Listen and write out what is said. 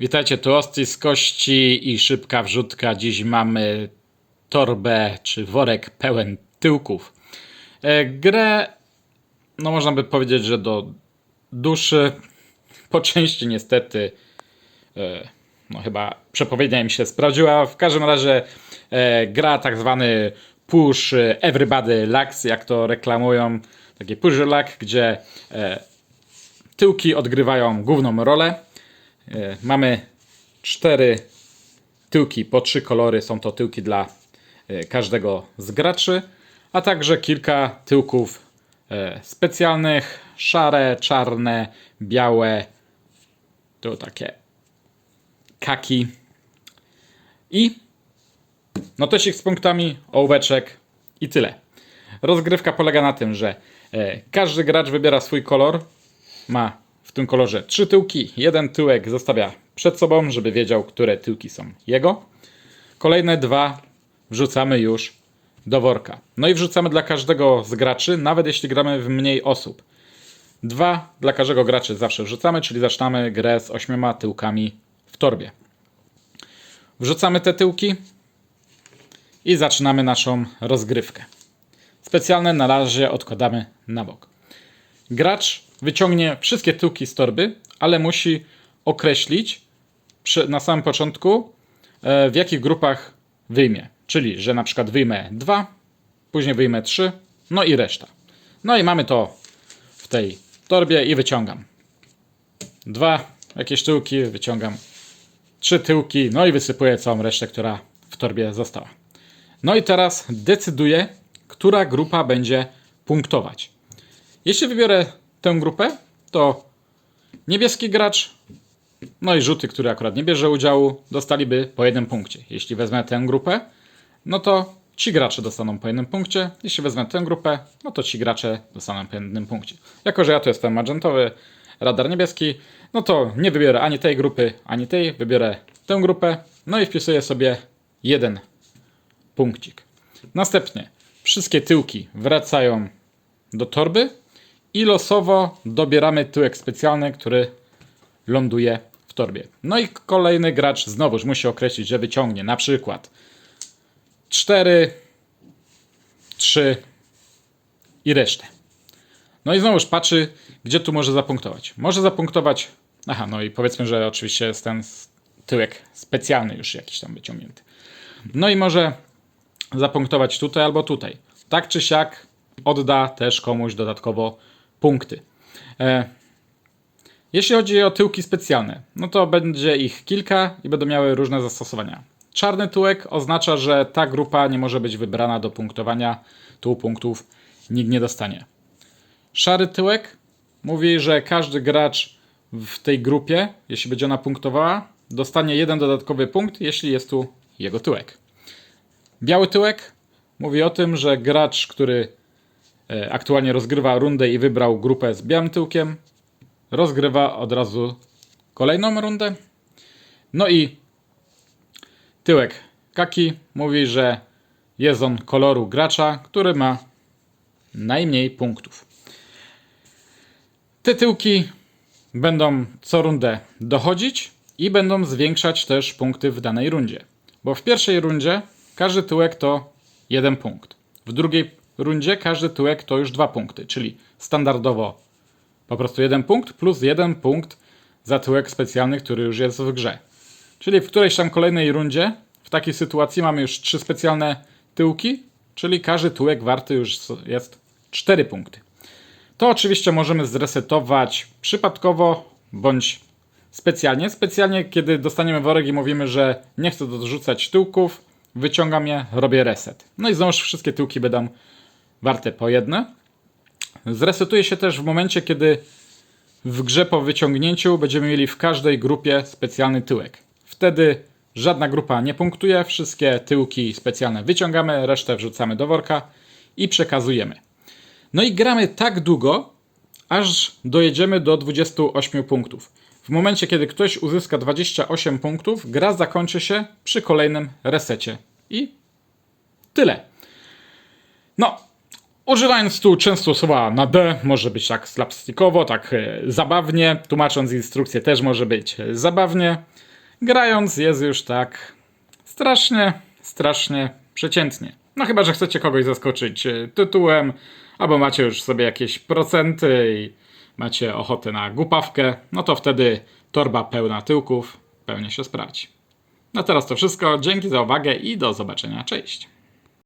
Witajcie, tu Osty z kości i szybka wrzutka. Dziś mamy torbę czy worek pełen tyłków. E, grę, no można by powiedzieć, że do duszy. Po części niestety, e, no chyba przepowiednia mi się sprawdziła. W każdym razie e, gra tak zwany push everybody lacks, jak to reklamują. Taki push luck, gdzie tyłki odgrywają główną rolę. E, Mamy cztery tyłki po trzy kolory. Są to tyłki dla e, każdego z graczy, a także kilka tyłków e, specjalnych, szare, czarne, białe, to takie kaki i notesik z punktami, ołóweczek i tyle. Rozgrywka polega na tym, że każdy gracz wybiera swój kolor, ma w tym kolorze trzy tyłki. Jeden tyłek zostawia przed sobą, żeby wiedział, które tyłki są jego. Kolejne dwa wrzucamy już do worka. No i wrzucamy dla każdego z graczy, nawet jeśli gramy w mniej osób. Dwa dla każdego graczy zawsze wrzucamy, czyli zaczynamy grę z ośmioma tyłkami w torbie. Wrzucamy te tyłki i zaczynamy naszą rozgrywkę. Specjalne na razie odkładamy na bok. Gracz wyciągnie wszystkie tyłki z torby, ale musi określić przy, na samym początku, e, w jakich grupach wyjmie. Czyli, że na przykład wyjmę dwa, później wyjmę trzy, no i reszta. No i mamy to w tej torbie i wyciągam. Dwa jakieś tyłki, wyciągam trzy tyłki, no i wysypuję całą resztę, która w torbie została. No i teraz decyduję, która grupa będzie punktować. Jeśli wybiorę tę grupę, to niebieski gracz, no i rzuty, który akurat nie bierze udziału, dostaliby po jednym punkcie. Jeśli wezmę tę grupę, no to ci gracze dostaną po jednym punkcie. Jeśli wezmę tę grupę, no to ci gracze dostaną po jednym punkcie. Jako, że ja tu jestem magentowy, radar niebieski, no to nie wybiorę ani tej grupy, ani tej, wybiorę tę grupę, no i wpisuję sobie jeden punkcik. Następnie wszystkie tyłki wracają do torby i losowo dobieramy tyłek specjalny, który ląduje w torbie. No i kolejny gracz znowuż musi określić, że wyciągnie na przykład 4, 3 i resztę. No i znowuż patrzy, gdzie tu może zapunktować. Może zapunktować. Aha, no i powiedzmy, że oczywiście jest ten tyłek specjalny już jakiś tam wyciągnięty. No i może zapunktować tutaj albo tutaj. Tak czy siak odda też komuś dodatkowo punkty. E, jeśli chodzi o tyłki specjalne, no to będzie ich kilka i będą miały różne zastosowania. Czarny tyłek oznacza, że ta grupa nie może być wybrana do punktowania, tu punktów nikt nie dostanie. Szary tyłek mówi, że każdy gracz w tej grupie, jeśli będzie ona punktowała, dostanie jeden dodatkowy punkt, jeśli jest tu jego tyłek. Biały tyłek mówi o tym, że gracz, który aktualnie rozgrywa rundę i wybrał grupę z białym tyłkiem, rozgrywa od razu kolejną rundę. No i tyłek kaki mówi, że jest on koloru gracza, który ma najmniej punktów. Te tyłki będą co rundę dochodzić i będą zwiększać też punkty w danej rundzie. Bo w pierwszej rundzie każdy tyłek to jeden punkt. W drugiej rundzie każdy tyłek to już dwa punkty, czyli standardowo po prostu jeden punkt plus jeden punkt za tyłek specjalny, który już jest w grze. Czyli w którejś tam kolejnej rundzie w takiej sytuacji mamy już trzy specjalne tyłki, czyli każdy tyłek warty już jest 4 punkty. To oczywiście możemy zresetować przypadkowo bądź specjalnie. Specjalnie, kiedy dostaniemy worek i mówimy, że nie chcę dorzucać tyłków, wyciągam je, robię reset. No i znowuż wszystkie tyłki będą warte po jedne. Zresetuje się też w momencie, kiedy w grze po wyciągnięciu będziemy mieli w każdej grupie specjalny tyłek. Wtedy żadna grupa nie punktuje, wszystkie tyłki specjalne wyciągamy, resztę wrzucamy do worka i przekazujemy. No i gramy tak długo, aż dojedziemy do 28 punktów. W momencie, kiedy ktoś uzyska 28 punktów, gra zakończy się przy kolejnym resecie. I tyle. No, Używając tu często słowa na D, może być tak slapstickowo, tak e, zabawnie. Tłumacząc instrukcję też może być e, zabawnie. Grając jest już tak strasznie, strasznie przeciętnie. No chyba, że chcecie kogoś zaskoczyć e, tytułem, albo macie już sobie jakieś procenty i macie ochotę na głupawkę, no to wtedy torba pełna tyłków pewnie się sprawdzi. No teraz to wszystko. Dzięki za uwagę i do zobaczenia. Cześć.